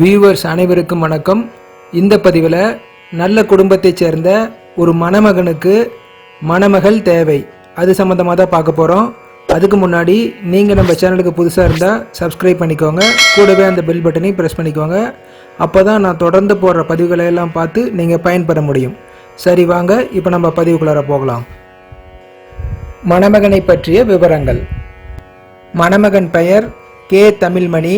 Viewers அனைவருக்கும் வணக்கம். இந்த பதிவில் நல்ல குடும்பத்தைச் சேர்ந்த ஒரு மணமகனுக்கு மணமகள் தேவை. அது சம்மந்தமாக தான் பார்க்க போகிறோம் அதுக்கு முன்னாடி நீங்கள் நம்ம சேனலுக்கு புதுசாக இருந்தால் சப்ஸ்கிரைப் பண்ணிக்கோங்க. கூடவே அந்த பெல் பட்டனையும் ப்ரெஸ் பண்ணிக்கோங்க. அப்போ தான் நான் தொடர்ந்து போடுற பதிவுகளை எல்லாம் பார்த்து நீங்கள் பயன்பெற முடியும். சரி வாங்க இப்போ நம்ம பதிவுக்குள்ளார போகலாம். மணமகனை பற்றிய விவரங்கள். மணமகன் பெயர் கே. தமிழ்மணி.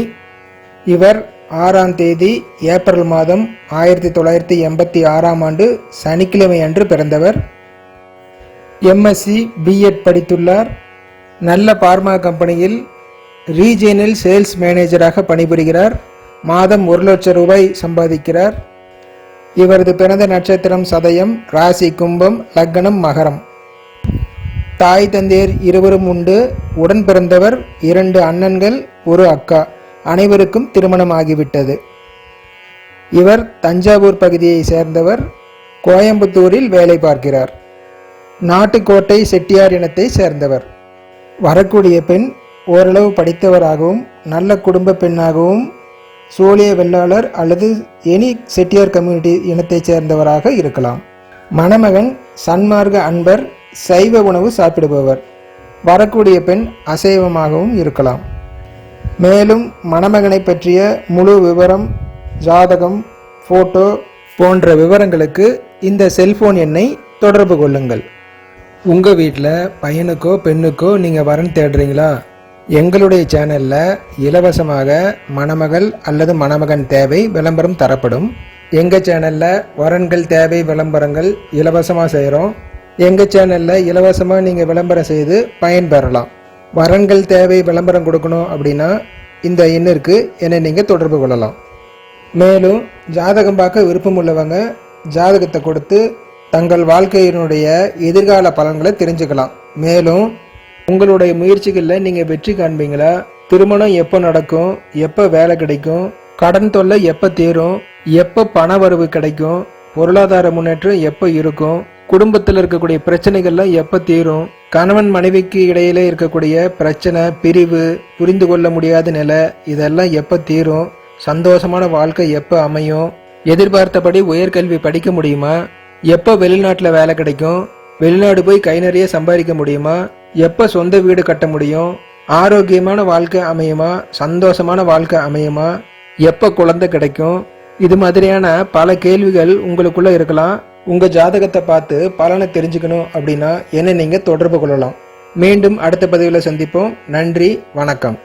இவர் ஆறாம் தேதி ஏப்ரல் மாதம் ஆயிரத்தி தொள்ளாயிரத்தி எண்பத்தி ஆறாம் ஆண்டு சனிக்கிழமை அன்று பிறந்தவர். எம்எஸ்சி பிஎட் படித்துள்ளார். நல்ல பார்மா கம்பெனியில் ரீஜியனல் சேல்ஸ் மேனேஜராக பணிபுரிகிறார். மாதம் ஒரு லட்சம் ரூபாய் சம்பாதிக்கிறார். இவரது பிறந்த நட்சத்திரம் சதயம் ராசி கும்பம் லக்னம் மகரம். தாய் தந்தையர் இருவரும் உண்டு. உடன் பிறந்தவர் இரண்டு அண்ணன்கள் ஒரு அக்கா. அனைவருக்கும் திருமணம் ஆகிவிட்டது. இவர் தஞ்சாவூர் பகுதியை சேர்ந்தவர் கோயம்புத்தூரில் வேலை பார்க்கிறார். நாட்டுக்கோட்டை செட்டியார் இனத்தை சேர்ந்தவர். வரக்கூடிய பெண் ஓரளவு படித்தவராகவும் நல்ல குடும்ப பெண்ணாகவும் சோழிய வெள்ளாளர் அல்லது எனி செட்டியார் கம்யூனிட்டி இனத்தைச் சேர்ந்தவராக இருக்கலாம். மணமகன் சன்மார்க்க அன்பர் சைவ உணவு சாப்பிடுபவர். வரக்கூடிய பெண் அசைவமாகவும் இருக்கலாம். மேலும் மணமகனை பற்றிய முழு விவரம் ஜாதகம் ஃபோட்டோ போன்ற விவரங்களுக்கு இந்த செல்போன் எண்ணை தொடர்பு கொள்ளுங்கள். உங்கள் வீட்டில் பையனுக்கோ பெண்ணுக்கோ நீங்கள் வரன் தேடுறீங்களா? எங்களுடைய சேனலில் இலவசமாக மணமகள் அல்லது மணமகன் தேவை விளம்பரம் தரப்படும். எங்கள் சேனலில் வரன்கள் தேவை விளம்பரங்கள் இலவசமாக செய்கிறோம் எங்கள் சேனலில் இலவசமாக நீங்கள் விளம்பரம் செய்து பயன்பெறலாம். வரன்கள் தேவை விளம்பரம் கொடுக்கணும் அப்படின்னா இந்த எண்ணிற்கு என்னை நீங்கள் தொடர்பு கொள்ளலாம். மேலும் ஜாதகம் பார்க்க விருப்பம் உள்ளவங்க ஜாதகத்தை கொடுத்து தங்கள் வாழ்க்கையினுடைய எதிர்கால பலன்களை தெரிஞ்சுக்கலாம். மேலும் உங்களுடைய முயற்சிகளில் நீங்கள் வெற்றி காண்பீங்களா? திருமணம் எப்போ நடக்கும்? எப்போ வேலை கிடைக்கும்? கடன் தொல்லை எப்போ தீரும்? எப்போ பண வரவு கிடைக்கும்? பொருளாதார முன்னேற்றம் எப்போ இருக்கும்? குடும்பத்தில் இருக்கக்கூடிய பிரச்சனைகள்லாம் எப்போ தீரும்? கணவன் மனைவிக்கு இடையிலே இருக்கக்கூடிய பிரச்சனை பிரிவு புரிந்து கொள்ள முடியாத நிலை இதெல்லாம் எப்போ தீரும்? சந்தோஷமான வாழ்க்கை எப்போ அமையும்? எதிர்பார்த்தபடி உயர்கல்வி படிக்க முடியுமா? எப்போ வெளிநாட்டில் வேலை கிடைக்கும்? வெளிநாடு போய் கை நிறைய சம்பாதிக்க முடியுமா? எப்போ சொந்த வீடு கட்ட முடியும்? ஆரோக்கியமான வாழ்க்கை அமையுமா? சந்தோஷமான வாழ்க்கை அமையுமா? எப்போ குழந்தை கிடைக்கும்? இது மாதிரியான பல கேள்விகள் உங்களுக்குள்ளே இருக்கலாம். உங்கள் ஜாதகத்தை பார்த்து பலனை தெரிஞ்சுக்கணும் அப்படின்னா என்ன நீங்கள் தொடர்பு கொள்ளலாம். மீண்டும் அடுத்த பதிவில் சந்திப்போம். நன்றி வணக்கம்.